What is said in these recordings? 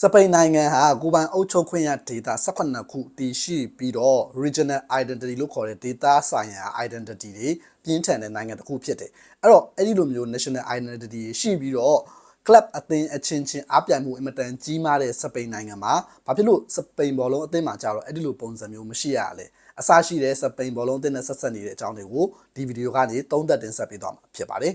စပိန်နိုင်ငံဟာကိုယ်ပိုင်အုပ်ချုပ်ခွင့်ရဒေသ18ခုတည်ရှိပြီးတော့ regional identity လို့ခေါ်တဲ့ဒေသဆိုင်ရာ identity တွေပြင်းထန်တဲ့နိုင်ငံတစ်ခုဖြစ်တယ်အဲ့တော့အဲ့ဒီလိုမျိုး national identity ရှိပြီးတော့ club အသင်းအချင်းချင်းအားပြိုင်မှုအင်မတန်ကြီးမားတဲ့စပိန်နိုင်ငံမှာဘာဖြစ်လို့စပိန်ဘောလုံးအသင်းမှာကြာတော့အဲ့ဒီလိုပုံစံမျိုးမရှိရလဲအစရှိတဲ့စပိန်ဘောလုံးအသင်းနဲ့ဆက်ဆက်နေတဲ့အကြောင်းတွေကိုဒီဗီဒီယိုကနေသုံးသပ်တင်ဆက်ပေးသွားမှာဖြစ်ပါတယ်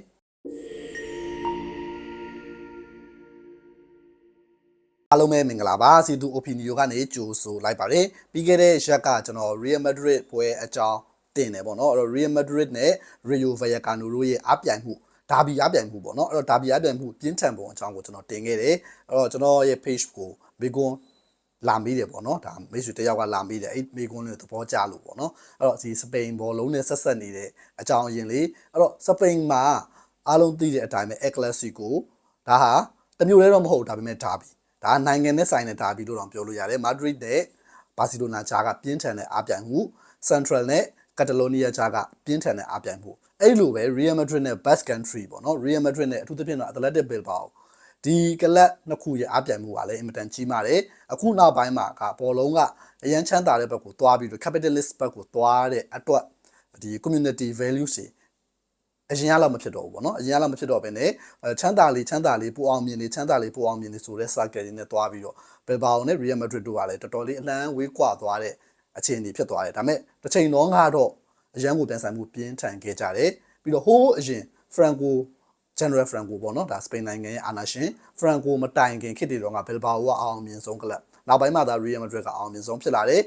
အားလုံးပဲမင်္ဂလာပါစီတူ opinion ကနေကြိုဆိုလိုက်ပါတယ်ပြီးခဲ့တဲ့ရက်ကကျွန်တော် Real Madrid ပွဲအကြောင်းတင်တယ်ပေါ့နော်အဲ့တော့ Real Madrid နဲ့ Rayo Vallecano တို့ရဲ့အားပြိုင်မှုဒါဘီအားပြိုင်မှုပေါ့နော်အဲ့တော့ဒါဘီအားပြိုင်မှုပြင်းထန်ပုံအကြောင်းကိုကျွန်တော်တင်ခဲ့တယ်အဲ့တော့ကျွန်တော်ရဲ့ page ကိုဘေကွန်လာမိတယ်ပေါ့နော်ဒါမိတ်ဆွေတယောက်ကလာမိတယ်အဲ့မေကွန်းလေးသဘောကျလို့ပေါ့နော်အဲ့တော့ဒီစပိန်ဘောလုံးနဲ့ဆက်ဆက်နေတဲ့အကြောင်းအရင်လေးအဲ့တော့စပိန်မှာအားလုံးသိတဲ့အတိုင်းပဲ El Clasico ဒါဟာတမျိုးလည်းတော့မဟုတ်ဒါပေမဲ့ဒါဘီ ဒါနိုင်ငံနဲ့ဆိုင်တဲ့ဒါဘီလို့တော့ပြောလို့ရတယ်မာဒရစ်နဲ့ဘာစီလိုနာဂျာကပြင်းထန်တဲ့အားပြိုင်မှု Central နဲ့ကက်တလိုနီးယားဂျာကပြင်းထန်တဲ့အားပြိုင်မှုအဲ့လိုပဲ Real Madrid နဲ့ Basque Country ပေါ့နော် Real Madrid နဲ့အထူးသဖြင့်တော့ Athletic Bilbao ဒီကလပ်နှစ်ခုရဲ့အားပြိုင်မှုကလည်းအင်မတန်ကြီးမားတယ်အခုနောက်ပိုင်းမှာကဘောလုံးကအရန်ချမ်းသာတဲ့ဘက်ကိုသွားပြီးတော့ capitalist ဘက်ကိုသွားတဲ့အတွက်ဒီ community values တွေ အရင်ကလောက်မဖြစ်တော့ဘူးပေါ့နော်အရင်ကလောက်မဖြစ်တော့ဘဲနဲ့ချမ်းသာလေးချမ်းသာလေးပူအောင်မြင်နေချမ်းသာလေးပူအောင်မြင်နေဆိုတဲ့ circle တွေနဲ့သွားပြီးတော့ Bilbao နဲ့ Real Madrid တို့ကလည်းတော်တော်လေးအလန်းဝေးကွာသွားတဲ့အခြေအနေဖြစ်သွားတယ်ဒါပေမဲ့တစ်ချိန်လုံးကတော့အရန်ကိုပြန်ဆိုင်မှုပြင်းထန်ခဲ့ကြတယ်ပြီးတော့ဟိုးအရင် Franco General Franco ပေါ့နော်ဒါစပိန်နိုင်ငံရဲ့အာဏာရှင် Franco မတိုင်ခင်ခေတ်တွေတော့က Bilbao ကအောင်မြင်ဆုံးကလပ်နောက်ပိုင်းမှာဒါ Real Madrid ကအောင်မြင်ဆုံးဖြစ်လာတယ်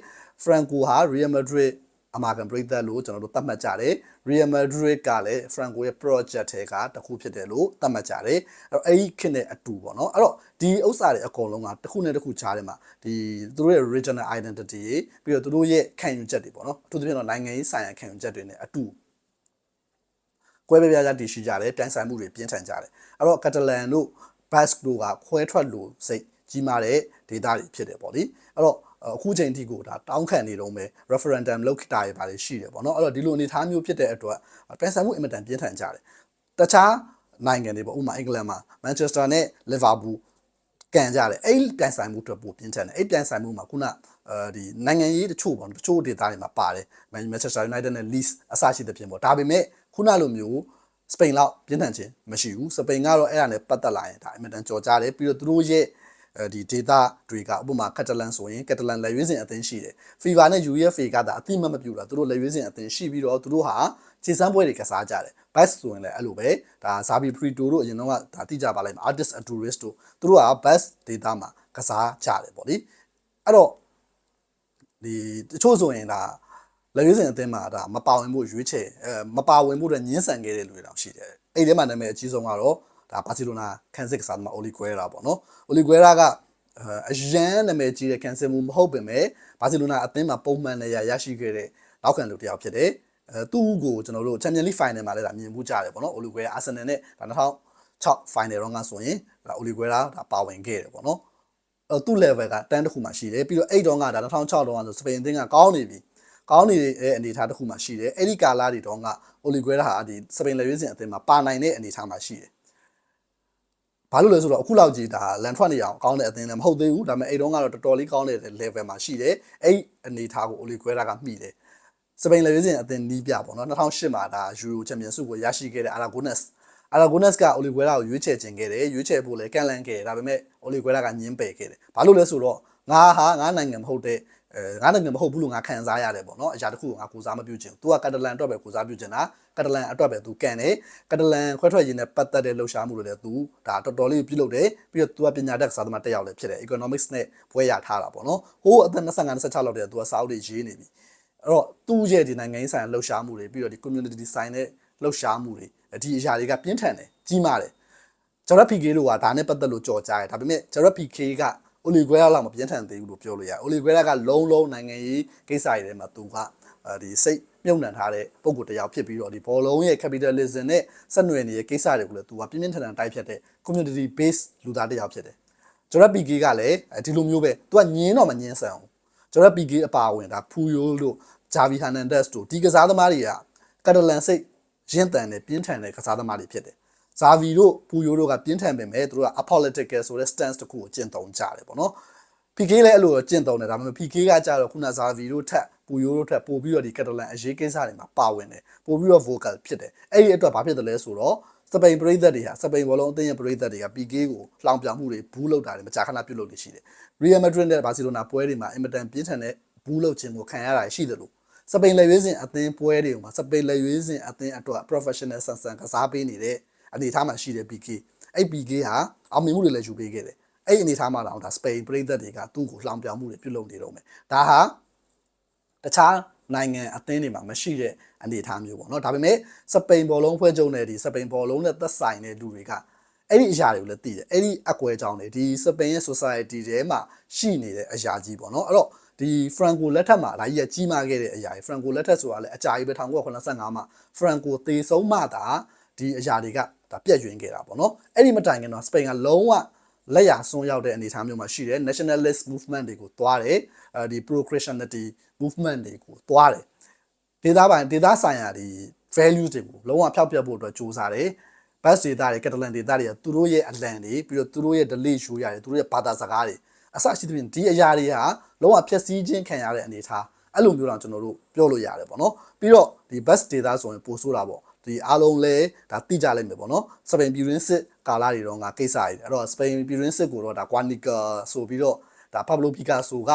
Franco ဟာ Real Madrid အမာကန်ပရိသတ်လို့ကျွန်တော်တို့သတ်မှတ်ကြတယ် Real Madrid ကလည်း Franco ရဲ့ project ထဲကတစ်ခုဖြစ်တယ်လို့သတ်မှတ်ကြတယ်အဲ့တော့အဲ့ဒီခေတ်နဲ့အတူပေါ့နော်အဲ့တော့ဒီဥစ္စာတွေအကုန်လုံးကတစ်ခုနဲ့တစ်ခုခြားတယ်မှာဒီသူတို့ရဲ့ regional identity တွေပြီးတော့သူတို့ရဲ့ခံယူချက်တွေပေါ့နော်အထူးသဖြင့်တော့နိုင်ငံရေးဆိုင်ရာခံယူချက်တွေနဲ့အတူကွဲပြားပြားတည်ရှိကြတယ်ပြန်ဆိုင်မှုတွေပြင်းထန်ကြတယ်အဲ့တော့ကက်တလန်တို့ဘတ်တို့ကခွဲထွက်လို့စိတ်ကြီးမားတဲ့ဒေသတွေဖြစ်တယ်ပေါ့လေအဲ့တော့ အခုချိန်ထိကိုဒါတောင်းခံနေတော့မယ် referendum လုပ်ခတာရပါလေရှိတယ်ပေါ့နော်အဲ့တော့ဒီလိုအနေထားမျိုးဖြစ်တဲ့အတွက်ပြန်ဆိုင်မှုအင်မတန်ပြင်းထန်ကြတယ်တခြားနိုင်ငံတွေပေါ့ဥပမာအင်္ဂလန်မှာ Manchester နဲ့ Liverpool ကန်ကြတယ်အဲ့ပြန်ဆိုင်မှုအတွက်ပိုပြင်းထန်တယ်အဲ့ပြန်ဆိုင်မှုမှာခုနအဲဒီနိုင်ငံရေးတချို့ပေါ့တချို့ဒေသတွေမှာပါတယ် Manchester United နဲ့ Leeds အစရှိတဲ့ပြင်ပေါ့ဒါပေမဲ့ခုနလိုမျိုးစပိန်လောက်ပြင်းထန်ခြင်းမရှိဘူးစပိန်ကတော့အဲ့ဒါနဲ့ပတ်သက်လာရင်ဒါအင်မတန်ကြော်ကြားတယ်ပြီးတော့သူတို့ရဲ့အဲ ဒီဒေတာတွေကဥပမာကက်တလန်ဆိုရင်ကက်တလန်လက်ရွေးစင်အသင်းရှိတယ်ဖီဗာနဲ့ UEFA ကဒါအတိမတ်မပြူတာသူတို့လက်ရွေးစင်အသင်းရှိပြီးတော့သူတို့ဟာခြေစမ်းပွဲတွေကစားကြတယ်ဘတ်ဆိုရင်လည်းအဲ့လိုပဲဒါဇာဘီဖရီတိုတို့အရင်တော့ကဒါတိကြပါလိုက်မှာ artist a tourist တို့သူတို့ကဘတ်ဒေတာမှာကစားကြတယ်ပေါ့လေအဲ့တော့ဒီတချို့ဆိုရင်ဒါလက်ရွေးစင်အသင်းမှာဒါမပါဝင်ဖို့ရွေးချယ်အဲမပါဝင်ဖို့အတွက်ညှင်းဆန်ခဲ့တဲ့လူတွေတောင်ရှိတယ်အဲ့ဒီထဲမှာနာမည်အကြီးဆုံးကတော့ ဒါဘာစီလိုနာကန်စစ်ကစားသမားအိုလီကွဲရာပေါ့နော်အိုလီကွဲရာကအရန်နာမည်ကြီးတဲ့ကန်ဆယ်မှုမဟုတ်ပင်မဲ့ဘာစီလိုနာအသင်းမှာပုံမှန်နေရရရှိခဲ့တဲ့နောက်ခံလူတစ်ယောက်ဖြစ်တယ်အဲသူ့ကိုကျွန်တော်တို့ Champions League Final မှာလည်းဒါမြင်မှုကြတယ်ပေါ့နော်အိုလီကွဲရာအာဆင်နယ်နဲ့ဒါ2006 Final တော့ကဆိုရင်ဒါအိုလီကွဲရာဒါပါဝင်ခဲ့တယ်ပေါ့နော်အဲသူ့ level ကတန်းတစ်ခုမှရှိတယ်ပြီးတော့အဲ့တုန်းကဒါ2006တုန်းကဆိုစပိန်အသင်းကကောင်းနေပြီကောင်းနေတဲ့အနေအထားတစ်ခုမှရှိတယ်အဲ့ဒီကာလာတွေတုန်းကအိုလီကွဲရာဟာဒီစပိန်လက်ရွေးစင်အသင်းမှာပါနိုင်တဲ့အနေအထားမှာရှိတယ် ဘာလို့လဲဆိုတော့အခုလောက်ကြီးဒါလန်ထွက်နေအောင်ကောင်းတဲ့အသင်းလည်းမဟုတ်သေးဘူးဒါပေမဲ့အဲ့တုန်းကတော့တော်တော်လေးကောင်းတဲ့ level မှာရှိတယ်အဲ့အနေအထားကိုအိုလီကွဲရာကမှီတယ်စပိန်လက်ရွေးစင်အသင်းနီးပြပေါ့နော်2008မှာဒါယူရိုချန်ပီယံဆုကိုရရှိခဲ့တဲ့အာရာဂိုနက်စ်အာရာဂိုနက်စ်ကအိုလီဂွဲရာကိုရွေးချယ်ခြင်းခဲ့တယ်ရွေးချယ်ဖို့လည်းကန်လန့်ခဲ့တယ်ဒါပေမဲ့အိုလီဂွဲရာကညင်းပယ်ခဲ့တယ်ဘာလို့လဲဆိုတော့ငါဟာငါနိုင်ငံမဟုတ်တဲ့ အဲငါနိုင်ငံမဟုတ်ဘူးလို့ငါခံစားရတယ်ပေါ့နော်အရာတစ်ခုကိုငါကိုစားမပြုချင်သူကကတလန်အတွက်ပဲကိုစားပြုချင်တာကတလန်အတွက်ပဲသူကန်တယ်ကတလန်ခွဲထွက်ရင်းနဲ့ပတ်သက်တဲ့လှုပ်ရှားမှုတွေလည်းသူဒါတော်တော်လေးပြုလုပ်တယ်ပြီးတော့သူကပညာတတ်ကစားသမားတစ်ယောက်လည်းဖြစ်တယ် economics နဲ့ဘွဲရထားတာပေါ့နော်ဟိုးအသက်25 26လောက်တည်းသူကစာအုပ်တွေရေးနေပြီအဲ့တော့သူ့ရဲ့ဒီနိုင်ငံရေးဆိုင်လှုပ်ရှားမှုတွေပြီးတော့ဒီ community design နဲ့လှုပ်ရှားမှုတွေဒီအရာတွေကပြင်းထန်တယ်ကြီးမားတယ် Jordan PK တို့ကဒါနဲ့ပတ်သက်လို့ကြော်ကြားတယ်ဒါပေမဲ့ Jordan PK က အိုလီဂွဲရာလောက်မပြင်းထန်သေးဘူးလို့ပြောလို့ရတယ်။အိုလီဂွဲရာကလုံးလုံးနိုင်ငံရေးကိစ္စတွေထဲမှာသူကဒီစိတ်မြုပ်နှံထားတဲ့ပုံကိုယ်တစ်ယောက်ဖြစ်ပြီးတော့ဒီဘောလုံးရဲ့ capitalism နဲ့ဆက်နွယ်နေတဲ့ကိစ္စတွေကိုလည်းသူကပြင်းပြင်းထန်ထန်တိုက်ဖြတ်တဲ့ community base လူသားတစ်ယောက်ဖြစ်တယ်။ဂျော်ရပီကေကလည်းဒီလိုမျိုးပဲသူကညင်းတော့မညင်းဆန်ဘူး။ဂျော်ရပီကေအပါဝင်ဒါဖူယိုတို့ဂျာဗီဟန်နန်ဒက်စ်တို့ဒီကစားသမားတွေကကက်တလန်စိတ်ရင့်တန်တဲ့ပြင်းထန်တဲ့ကစားသမားတွေဖြစ်တယ်။ ဇာဗီတို့ပူယိုတို့ကပြင်းထန်ပေမဲ့သူတို့က apolitical ဆိုတဲ့ stance တစ်ခုကိုကျင့်သုံးကြတယ်ပေါ့နော် PK လည်းအဲ့လိုကျင့်သုံးတယ်ဒါပေမဲ့ PK ကကြတော့ခုနဇာဗီတို့ထက်ပူယိုတို့ထက်ပို့ပြီးတော့ဒီကက်တလန်အရေးကိစ္စတွေမှာပါဝင်တယ်ပို့ပြီးတော့ vocal ဖြစ်တယ်အဲ့ဒီအတွက်ဘာဖြစ်တယ်လဲဆိုတော့စပိန်ပရိသတ်တွေဟာစပိန်ဘောလုံးအသင်းရဲ့ပရိသတ်တွေက PK ကိုလှောင်ပြောင်မှုတွေဘူးလောက်တာတွေမကြာခဏပြုတ်လို့နေရှိတယ် Real Madrid နဲ့ Barcelona ပွဲတွေမှာအင်မတန်ပြင်းထန်တဲ့ဘူးလောက်ခြင်းကိုခံရတာရှိတယ်လို့စပိန်လက်ရွေးစင်အသင်းပွဲတွေမှာစပိန်လက်ရွေးစင်အသင်းအတွက် professional ဆန်ဆန်ကစားပေးနေတဲ့ အနေအထားမှာရှိတဲ့ PK အဲ့ PK ဟာအောင်မြင်မှုတွေလည်းယူပေးခဲ့တယ်အဲ့အနေအထားမှာတော့ဒါစပိန်ပရိသတ်တွေကသူ့ကိုလှောင်ပြောင်မှုတွေပြုတ်လုပ်နေတော့မယ်ဒါဟာတခြားနိုင်ငံအသင်းတွေမှာမရှိတဲ့အနေအထားမျိုးပေါ့နော်ဒါပေမဲ့စပိန်ဘောလုံးဖွဲ့ချုပ်နဲ့ဒီစပိန်ဘောလုံးနဲ့သက်ဆိုင်တဲ့လူတွေကအဲ့ဒီအရာတွေကိုလည်းသိတယ်အဲ့ဒီအကွဲကြောင်းတွေဒီစပိန်ရဲ့ society ထဲမှာရှိနေတဲ့အရာကြီးပေါ့နော်အဲ့တော့ဒီ Franco လက်ထက်မှာဒါကြီးကကြီးမားခဲ့တဲ့အရာကြီး Franco လက်ထက်ဆိုတာလည်းအကြာကြီးပဲ1985မှာ Franco သေဆုံးမှသာဒီအရာတွေက ဒါပြက်ယွင်းခဲ့တာပေါ့နော်အဲ့ဒီမတိုင်ခင်တော့စပိန်ကလုံးဝလက်ရဆွန်းရောက်တဲ့အနေအထားမျိုးမှာရှိတယ် nationalist movement တွေကိုတွားတယ်အဲဒီ pro christianity movement တွေကိုတွားတယ်ဒေသပိုင်းဒေသဆိုင်ရာဒီ values တွေကိုလုံးဝဖျောက်ပြတ်ဖို့အတွက်စူးစမ်းတယ် bus data တွေ catalan data တွေကသူတို့ရဲ့အလံတွေပြီးတော့သူတို့ရဲ့ delay show ရတယ်သူတို့ရဲ့ဘာသာစကားတွေအစရှိသဖြင့်ဒီအရာတွေဟာလုံးဝဖျက်ဆီးခြင်းခံရတဲ့အနေအထားအဲ့လိုမျိုးတော့ကျွန်တော်တို့ပြောလို့ရတယ်ပေါ့နော်ပြီးတော့ဒီ bus data ဆိုရင်ပို့ဆိုတာပေါ့ ဒီအားလုံးလဲဒါတိကြလိုက်မယ်ပေါ့နော်စပိန်ပြည်ရင်းစစ်ကာလာတွေတော့ငါကိစ္စတွေအဲ့တော့စပိန်ပြည်ရင်းစစ်ကိုတော့ဒါကွာနီကာဆိုပြီးတော့ဒါပဘလိုပီကာဆိုက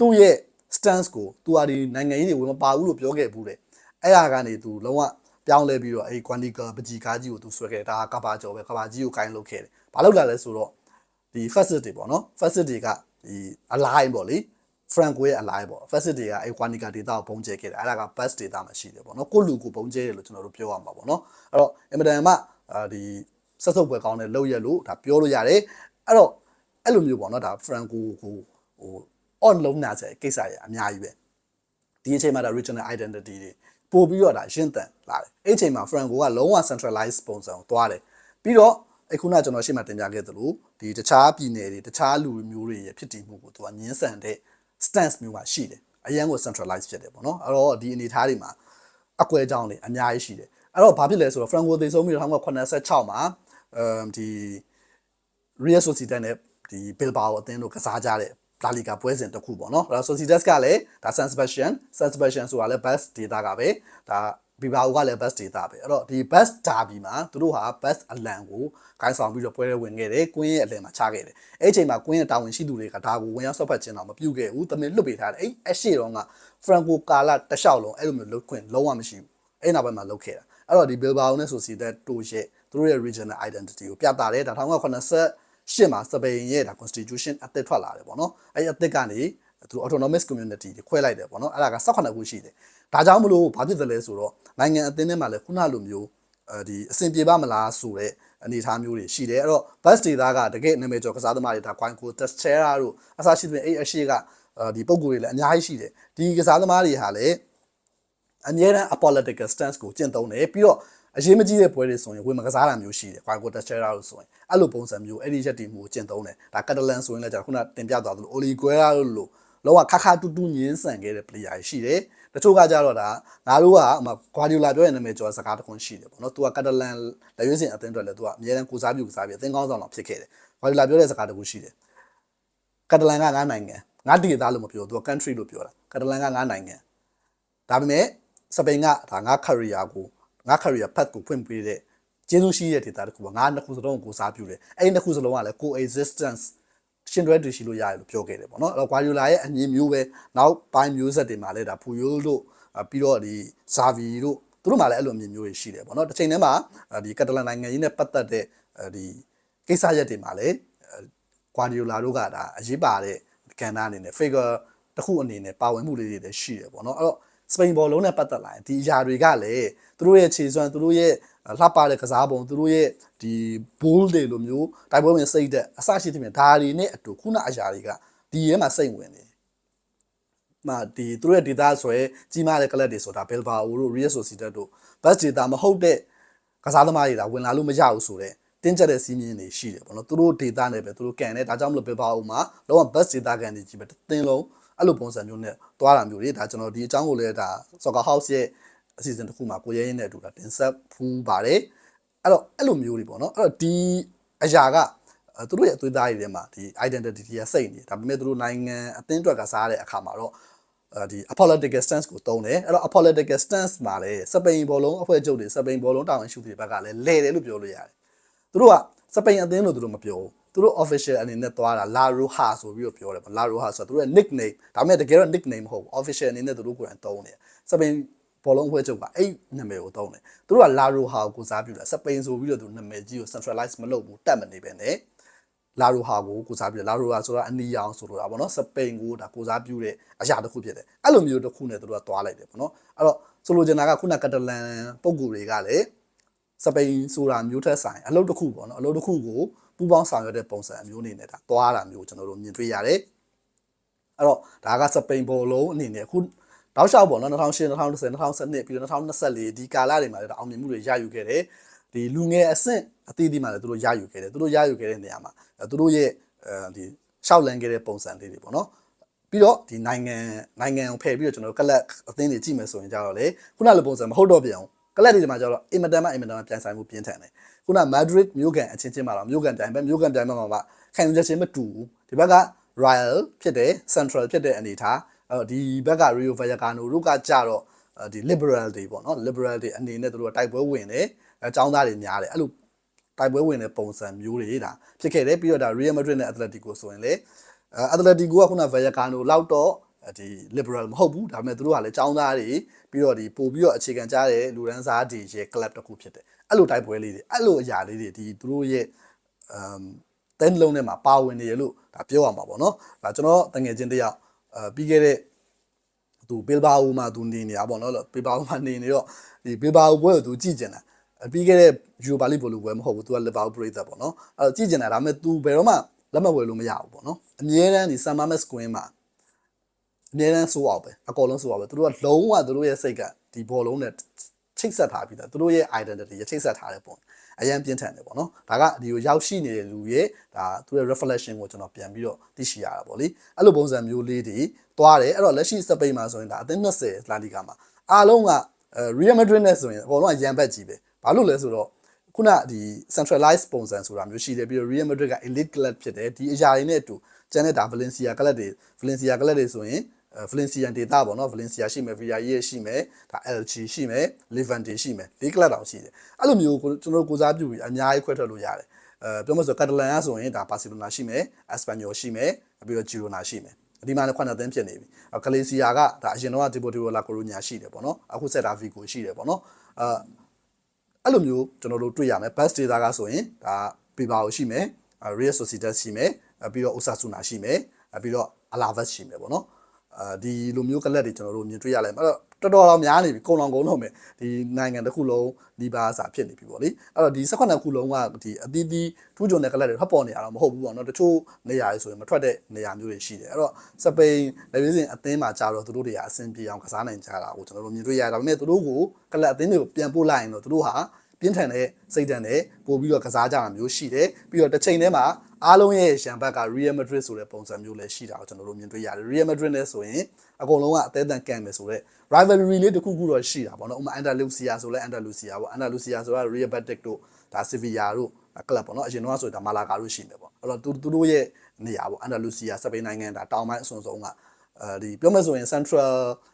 သူ့ရဲ့ stance ကိုသူဟာဒီနိုင်ငံရေးတွေဝင်မပါဘူးလို့ပြောခဲ့ဘူးတဲ့အဲ့ဒါကနေသူလုံးဝပြောင်းလဲပြီးတော့အဲ့ကွာနီကာပကြီးကားကြီးကိုသူဆွဲခဲ့တယ်ဒါကကဘာကျော်ပဲကဘာကြီးကိုကိုင်းလုပ်ခဲ့တယ်ဘာလို့လာလဲဆိုတော့ဒီ facet တွေပေါ့နော် facet တွေကဒီ align ပေါ့လေ Franco ရဲ့ align ပေါ့ facet တွေကအဲ့ Quanica data ကိုပုံကျဲခဲ့တယ်အဲ့ဒါက bus data မှာရှိတယ်ပေါ့နော်ကိုလူကိုပုံကျဲတယ်လို့ကျွန်တော်တို့ပြောရမှာပေါ့နော်အဲ့တော့အင်မတန်မှအာဒီဆက်စုပ်ပွဲကောင်းတဲ့လောက်ရက်လို့ဒါပြောလို့ရတယ်အဲ့တော့အဲ့လိုမျိုးပေါ့နော်ဒါ Franco ကိုဟို on လုံးနာစေကိစ္စတွေအများကြီးပဲဒီအချိန်မှာဒါ regional identity တွေပို့ပြီးတော့ဒါရှင်းတန်လာတယ်အဲ့အချိန်မှာ Franco ကလုံးဝ centralized ပုံစံကိုသွားတယ်ပြီးတော့အခုနကျွန်တော်ရှေ့မှာတင်ပြခဲ့သလိုဒီတခြားပြည်နယ်တွေတခြားလူမျိုးတွေရဲ့ဖြစ်တည်မှုကိုသူကညှင်းဆန်တဲ့ stance မျိုးမှာရှိတယ်အရန်ကို centralize ဖြစ်တယ်ပေါ့နော်အဲ့တော့ဒီအနေအထားတွေမှာအကွဲအကြောင်းတွေအများကြီးရှိတယ်အဲ့တော့ဘာဖြစ်လဲဆိုတော့ Franco သေဆုံးပြီးတော့1986မှာအမ်ဒီ Real Sociedad နဲ့ဒီ Bilbao အသင်းတို့ကစားကြတဲ့လာလီဂါပွဲစဉ်တစ်ခုပေါ့နော်အဲ့တော့ Sociedad ကလည်းဒါ San Sebastian San Sebastian ဆိုတာလည်း best data ကပဲဒါ Bilbao ကလည်း best data ပဲအဲ့တော့ဒီ best derby မှာသူတို့ဟာ best အလံကိုဂိုင်းဆောင်ပြီးတော့ပွဲတွေဝင်ခဲ့တယ်ကွင်းရဲ့အလံမှာချခဲ့တယ်အဲ့အချိန်မှာကွင်းရဲ့တာဝန်ရှိသူတွေကဒါကိုဝင်ရောက်ဆော့ဖတ်ခြင်းတော့မပြုတ်ခဲ့ဘူးတမင်လွတ်ပေးထားတယ်အဲ့အရှိတော့က Franco ကာလာတလျှောက်လုံးအဲ့လိုမျိုးလုတ်ခွင့်လုံးဝမရှိဘူးအဲ့နောက်ပိုင်းမှာလုတ်ခဲ့တာအဲ့တော့ဒီ Bilbao နဲ့ Sociedad တို့ရဲ့သူတို့ရဲ့ regional identity ကိုပြသတယ်ဒါ1980ရှစ်မှာစပိန်ရဲ့ဒါ constitution အသစ်ထွက်လာတယ်ပေါ့နော်အဲ့အသစ်ကနေ သူ autonomous community တွေခွဲလိုက်တယ်ပေါ့နော်အဲ့ဒါက18ခုရှိတယ်ဒါကြောင့်မလို့ဘာဖြစ်တယ်လဲဆိုတော့နိုင်ငံအသင်းထဲမှာလည်းခုနလိုမျိုးအဲဒီအဆင်ပြေပါမလားဆိုတဲ့အနေအထားမျိုးတွေရှိတယ်အဲ့တော့ bus data ကတကယ်နာမည်ကျော်ကစားသမားတွေဒါ Quanco Teixeira တို့အစားရှိတဲ့အဲ့အရှိကဒီပုံကိုယ်တွေလည်းအများကြီးရှိတယ်ဒီကစားသမားတွေဟာလည်းအမြဲတမ်း apolitical stance ကိုကျင့်သုံးတယ်ပြီးတော့အရေးမကြီးတဲ့ပွဲတွေဆိုရင်ဝင်မကစားတာမျိုးရှိတယ်။ Quaco Teixeira လို့ဆိုရင်အဲ့လိုပုံစံမျိုးအဲ့ဒီရက်တီမှုကိုကျင့်သုံးတယ်။ဒါ Catalan ဆိုရင်လည်းကျွန်တော်ခုနတင်ပြသွားသလို Oliguera လို့လို့ လောကခါခါတူတူညင်းဆန်ခဲ့တဲ့ player ရှိတယ်။တချို့ကကြတော့ဒါငါတို့ကဟို Guardiola ပြောတဲ့နာမည်ကျော်စကားတစ်ခုရှိတယ်ပေါ့နော်။ तू က Catalan လက်ရွေးစင်အသင်းအတွက်လည်း तू ကအများတန်းကိုစားပြုကိုစားပြီးအသင်းကောင်းဆောင်တော့ဖြစ်ခဲ့တယ်။ Guardiola ပြောတဲ့စကားတစ်ခုရှိတယ်။ Catalan ကငါနိုင်ငံငါဒေသလို့မပြော तू က country လို့ပြောတာ။ Catalan ကငါနိုင်ငံဒါပေမဲ့စပိန်ကဒါငါ career ကိုငါ career path ကိုဖွင့်ပေးတဲ့ကျေးဇူးရှိတဲ့ data တခုပါငါနှစ်ခုစလုံးကိုစားပြုတယ်အဲ့ဒီနှစ်ခုစလုံးကလည်း coexistence ရှင်တွဲတူရှိလို့ရတယ်လို့ပြောခဲ့တယ်ပေါ့နော်အဲ့တော့ Guardiola ရဲ့အမြင်မျိုးပဲနောက်ပိုင်းမျိုးဆက်တွေမှာလည်းဒါဖူယိုတို့ပြီးတော့ဒီ Xavi တို့သူတို့မှလည်းအဲ့လိုအမြင်မျိုးတွေရှိတယ်ပေါ့နော်တစ်ချိန်တည်းမှာဒီကက်တလန်နိုင်ငံကြီးနဲ့ပတ်သက်တဲ့ဒီကိစ္စရက်တွေမှာလည်း Guardiola တို့ကဒါအရေးပါတဲ့ကဏ္ဍအနေနဲ့ figure တစ်ခုအနေနဲ့ပါဝင်မှုလေးတွေလည်းရှိတယ်ပေါ့နော်အဲ့တော့စပိန်ဘောလုံးနဲ့ပတ်သက်လာရင်ဒီအရာတွေကလည်းသူတို့ရဲ့ခြေစွမ်းသူတို့ရဲ့ လှပတဲ့ကစားပုံသူတို့ရဲ့ဒီ bull တွေလိုမျိုးတိုက်ပွဲဝင်စိတ်တဲ့အစရှိသဖြင့်ဒါတွေနဲ့အတူခုနအရာတွေကဒီရဲမှာစိတ်ဝင်နေမှာဒီသူတို့ရဲ့ data ဆိုရယ်ကြီးမားတဲ့ club တွေဆိုတာ Bilbao တို့ Real Sociedad တို့ bus data မဟုတ်တဲ့ကစားသမားတွေဒါဝင်လာလို့မရဘူးဆိုတော့တင်းကျပ်တဲ့စီးမြင်တွေရှိတယ်ပေါ့နော်သူတို့ data နဲ့ပဲသူတို့ကန်တယ်ဒါကြောင့်မလို့ Bilbao မှာလောက bus data ကန်တွေကြီးပဲတင်းလုံးအဲ့လိုပုံစံမျိုးနဲ့သွားတာမျိုးတွေဒါကျွန်တော်ဒီအကြောင်းကိုလည်းဒါ Soccer House ရဲ့ အစီအစဉ်တစ်ခုမှာကိုရဲရင်းနဲ့အတူဒါတင်ဆက်ဖူးပါတယ်အဲ့တော့အဲ့လိုမျိုးတွေပေါ့နော်အဲ့တော့ဒီအရာကအဲသူတို့ရဲ့အသွေးသားတွေထဲမှာဒီ identity ကစိတ်နေဒါပေမဲ့သူတို့နိုင်ငံအသင်းအတွက်ကစားတဲ့အခါမှာတော့အဲဒီ apolitical stance ကိုတုံးတယ်အဲ့တော့ apolitical stance မှာလည်းစပိန်ဘောလုံးအဖွဲ့ချုပ်တွေစပိန်ဘောလုံးတာဝန်ရှိသူတွေဘက်ကလည်းလဲတယ်လို့ပြောလို့ရတယ်သူတို့ကစပိန်အသင်းလို့သူတို့မပြောဘူးသူတို့ official အနေနဲ့သွားတာ La Roja ဆိုပြီးတော့ပြောတယ်ပေါ့ La Roja ဆိုတော့သူတို့ရဲ့ nickname ဒါပေမဲ့တကယ်တော့ nickname မဟုတ်ဘူး official အနေနဲ့သူတို့ကိုယ်တိုင်တုံးတယ်စပိန် ဘောလုံးအဖွဲ့ချုပ်ကအဲ့နာမည်ကိုတုံးတယ်သူတို့က La Roja ကိုကိုစားပြုတာစပိန်ဆိုပြီးတော့သူနာမည်ကြီးကို centralize မလုပ်ဘူးတတ်မနေပဲနဲ့လာရိုဟာကိုကိုစားပြုတယ်လာရိုဟာဆိုတာအနီရောင်ဆိုလိုတာပေါ့နော်စပိန်ကိုဒါကိုစားပြုတဲ့အရာတစ်ခုဖြစ်တယ်အဲ့လိုမျိုးတစ်ခုနဲ့သူတို့ကသွားလိုက်တယ်ပေါ့နော်အဲ့တော့ဆိုလိုချင်တာကခုနကတလန်ပုံကူတွေကလည်းစပိန်ဆိုတာမျိုးထက်ဆိုင်အလုပ်တစ်ခုပေါ့နော်အလုပ်တစ်ခုကိုပူပေါင်းဆောင်ရွက်တဲ့ပုံစံအမျိုးအနေနဲ့ဒါသွားတာမျိုးကျွန်တော်တို့မြင်တွေ့ရတယ်အဲ့တော့ဒါကစပိန်ဘောလုံးအနေနဲ့အခု တောက်လျှောက်ပေါ့နော်2008 2010 2012ပြီးတော့2024ဒီကာလတွေမှာလည်းအောင်မြင်မှုတွေရယူခဲ့တယ်ဒီလူငယ်အဆင့်အသီးသီးမှာလည်းသူတို့ရယူခဲ့တယ်သူတို့ရယူခဲ့တဲ့နေရာမှာသူတို့ရဲ့အဲဒီရှောက်လန်းခဲ့တဲ့ပုံစံလေးတွေပေါ့နော်ပြီးတော့ဒီနိုင်ငံနိုင်ငံကိုဖယ်ပြီးတော့ကျွန်တော်တို့ကလပ်အသင်းတွေကြည့်မယ်ဆိုရင်ကြတော့လေခုနလိုပုံစံမဟုတ်တော့ပြန်အောင်ကလပ်တွေဒီမှာကျတော့အင်မတန်မှအင်မတန်မှပြန်ဆိုင်မှုပြင်းထန်တယ်ခုနမက်ဒရစ်မြို့ကန်အချင်းချင်းမှာတော့မြို့ကန်ပြိုင်ပဲမြို့ကန်ပြိုင်မှာမှာခံယူချက်ချင်းမတူဘူးဒီဘက်က Royal ဖြစ်တယ် Central ဖြစ်တဲ့အနေထား အဲဒီဘက်က Rio Vallecano တို့ကကြတော့ဒီ liberal တွေပေါ့နော် liberal တွေအနေနဲ့တို့ကတိုက်ပွဲဝင်တယ်အကြောင်းသားတွေများတယ်အဲ့လိုတိုက်ပွဲဝင်တဲ့ပုံစံမျိုးတွေဒါဖြစ်ခဲ့တယ်ပြီးတော့ဒါ Real Madrid နဲ့ Atletico ဆိုရင်လေအ Atletico ကခုန Vallecano လောက်တော့ဒီ liberal မဟုတ်ဘူးဒါပေမဲ့သူတို့ကလည်းចောင်းသားတွေပြီးတော့ဒီပို့ပြီးတော့အခြေခံကြတဲ့လူရန်စားတွေရဲ့ club တစ်ခုဖြစ်တယ်အဲ့လိုတိုက်ပွဲလေးတွေအဲ့လိုအရာလေးတွေဒီသူတို့ရဲ့အမ်တင်းလုံးထဲမှာပါဝင်နေရလို့ဒါပြောရမှာပေါ့နော်ဒါကျွန်တော်တငယ်ချင်းတယောက် အဲပြီးခဲ့တဲ့သူဘေလ်ဘာအိုမှာသူနေနေတာပေါ့နော်ဘေလ်ဘာအိုမှာနေနေတော့ဒီဘေလ်ဘာအိုပွဲကိုသူကြည့်ကျင်တာပြီးခဲ့တဲ့ယူရိုပါလိဘောလုံးပွဲမဟုတ်ဘူးသူကလီဗာပူးပရိသတ်ပေါ့နော်အဲ့တော့ကြည့်ကျင်တာဒါပေမဲ့ तू ဘယ်တော့မှလက်မဝယ်လို့မရဘူးပေါ့နော်အမြဲတမ်းဒီဆမ်မာမက်စကွင်းမှာအမြဲတမ်းစိုးအောင်ပဲအကောလုံးစိုးအောင်ပဲသူတို့ကလုံးဝသူတို့ရဲ့စိတ်ကဒီဘောလုံးနဲ့ ချိတ်ဆက်ထားပြီးသားသူတို့ရဲ့ identity ရချိတ်ဆက်ထားတဲ့ပုံအရန်ပြင်းထန်တယ်ပေါ့နော်ဒါကဒီကိုရောက်ရှိနေတဲ့လူရဲ့ဒါသူရဲ့ reflection ကိုကျွန်တော်ပြန်ပြီးတော့သိရှိရတာပေါ့လေအဲ့လိုပုံစံမျိုးလေးတွေသွားတယ်အဲ့တော့လက်ရှိစပိန်မှာဆိုရင်ဒါအသင်း20လာလီဂါမှာအားလုံးက Real Madrid နဲ့ဆိုရင်အကုန်လုံးကရန်ဘက်ကြီးပဲဘာလို့လဲဆိုတော့ခုနဒီ centralized ပုံစံဆိုတာမျိုးရှိတယ်ပြီးတော့ Real Madrid က elite club ဖြစ်တယ်ဒီအရာတွေနဲ့အတူကျန်တဲ့ဒါ Valencia club တွေ Valencia club တွေဆိုရင် Valencia ဒေတာပေါ့နော် Valencia ရှိမယ် Villarreal ရှိမယ်ဒါ LG ရှိမယ် Levante ရှိမယ်ဒီ club တောင်ရှိတယ်အဲ့လိုမျိုးကျွန်တော်ကိုစားပြုပြီးအများကြီးခွဲထွက်လို့ရတယ်အဲပြောမှဆိုကက်တလန်ကဆိုရင်ဒါ Barcelona ရှိမယ် Espanyol ရှိမယ်ပြီးတော့ Girona ရှိမယ်ဒီမှာလည်းခွန်းသင်းဖြစ်နေပြီကလေးစီယာကဒါအရင်တော့ Deportivo La Coruña ရှိတယ်ပေါ့နော်အခု Celta Vigo ရှိတယ်ပေါ့နော်အဲအဲ့လိုမျိုးကျွန်တော်တို့တွေ့ရမယ် best data ကဆိုရင်ဒါပေပါကိုရှိမယ် Real Sociedad ရှိမယ်ပြီးတော့ Osasuna ရှိမယ်ပြီးတော့ Alaves ရှိမယ်ပေါ့နော် အဲဒီလိုမျိုးကလပ်တွေကျွန်တော်တို့မြင်တွေ့ရလိုက်အဲ့တော့တော်တော်တော့များနေပြီကုံလောင်ကုန်းတော့မယ်ဒီနိုင်ငံတစ်ခုလုံးဒီပါစာဖြစ်နေပြီပေါ့လေအဲ့တော့ဒီ18ခုလုံးကဒီအသီးသီးထူးချွန်တဲ့ကလပ်တွေထွက်ပေါ်နေရတော့မဟုတ်ဘူးပေါ့နော်တချို့နေရာတွေဆိုရင်မထွက်တဲ့နေရာမျိုးတွေရှိတယ်အဲ့တော့စပိန်လေဗီစင်အသင်းမှာကြာတော့သူတို့တွေကအဆင်ပြေအောင်ကစားနိုင်ကြတာကိုကျွန်တော်တို့မြင်တွေ့ရတာဒါပေမဲ့သူတို့ကိုကလပ်အသင်းတွေကိုပြန်ပို့လိုက်ရင်တော့သူတို့ဟာ ပြင်းထန်တဲ့စိတ်ဓာတ်နဲ့ပို့ပြီးတော့ကစားကြတာမျိုးရှိတယ်ပြီးတော့တစ်ချိန်တည်းမှာအားလုံးရဲ့ရန်ဘက်က Real Madrid ဆိုတဲ့ပုံစံမျိုးလည်းရှိတာကိုကျွန်တော်တို့မြင်တွေ့ရတယ် Real Madrid နဲ့ဆိုရင်အကုန်လုံးကအသေးအံကန်မယ်ဆိုတော့ rivalry လေးတစ်ခုခုတော့ရှိတာပေါ့နော်ဥပမာ Andalusia ဆိုလဲ Andalusia ပေါ့ Andalusia ဆိုတာ Real Betis တို့ဒါ Sevilla တို့ကလပ်ပေါ့နော်အရင်တော့ဆိုဒါ Malaga တို့ရှိမယ်ပေါ့အဲ့တော့သူသူတို့ရဲ့နေရာပေါ့ Andalusia စပိန်နိုင်ငံဒါတောင်ပိုင်းအစွန်ဆုံးက အဲဒီပြောမယ်ဆိုရင် central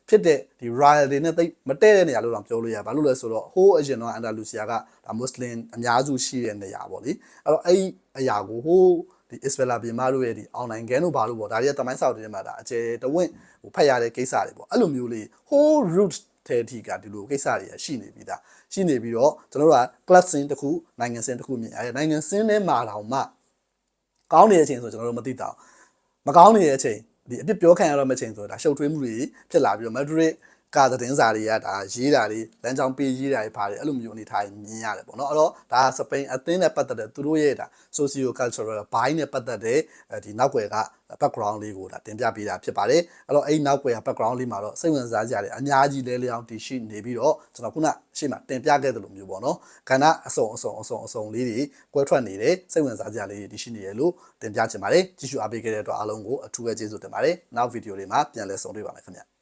ဖြစ်တဲ့ဒီ royal တွေနဲ့တိတ်မတည့်တဲ့နေရာလို့တော့ပြောလို့ရဘာလို့လဲဆိုတော့ဟိုးအရင်တော့ Andalusia ကဒါ Muslim အများစုရှိတဲ့နေရာပေါ့လေအဲ့တော့အဲ့အရာကိုဟိုးဒီ Isabella ပြင်မတို့ရဲ့ဒီ online game တို့ဘာလို့ပေါ့ဒါတွေကတမိုင်းဆောက်တွေမှာဒါအကျယ်တဝင့်ဟိုဖတ်ရတဲ့ကိစ္စတွေပေါ့အဲ့လိုမျိုးလေး whole root တဲ့ဒီကဒီလိုကိစ္စတွေရှိနေပြီသားရှိနေပြီးတော့ကျွန်တော်တို့က club scene တစ်ခုနိုင်ငံစင်းတစ်ခုမြင်ရတယ်နိုင်ငံစင်းထဲမှာတောင်မှကောင်းနေတဲ့အချိန်ဆိုကျွန်တော်တို့မသိတော့မကောင်းနေတဲ့အချိန် ဒီအပြစ်ပြောခံရတော့မယ့်ချိန်ဆိုတာရှုပ်ထွေးမှုတွေဖြစ်လာပြီးတော့ Madrid ကသတင်းစာတွေကဒါရေးတာတွေလမ်းကြောင်းပေးရေးတာတွေပါတယ်အဲ့လိုမျိုးအနေထားမြင်ရတယ်ပေါ့နော်အဲ့တော့ဒါစပိန်အသင်းနဲ့ပတ်သက်တဲ့သူတို့ရဲ့ဒါ socio cultural ဘိုင်းနဲ့ပတ်သက်တဲ့ဒီနောက်ွယ်က background လေးကိုဒါတင်ပြပေးတာဖြစ်ပါတယ်အဲ့တော့အဲ့ဒီနောက်ွယ်က background လေးမှာတော့စိတ်ဝင်စားစရာတွေအများကြီးလဲလျောင်းတည်ရှိနေပြီးတော့ကျွန်တော်ခုနရှေ့မှာတင်ပြခဲ့တဲ့လိုမျိုးပေါ့နော်ခန္ဓာအစုံအစုံအစုံအစုံလေးတွေကွဲထွက်နေတယ်စိတ်ဝင်စားစရာလေးတွေတည်ရှိနေရလို့တင်ပြချင်ပါတယ်ကြည့်ရှုအားပေးခဲ့တဲ့အတွက်အားလုံးကိုအထူးပဲကျေးဇူးတင်ပါတယ်နောက်ဗီဒီယိုလေးမှာပြန်လည်ဆုံတွေ့ပါမယ်ခင်ဗျ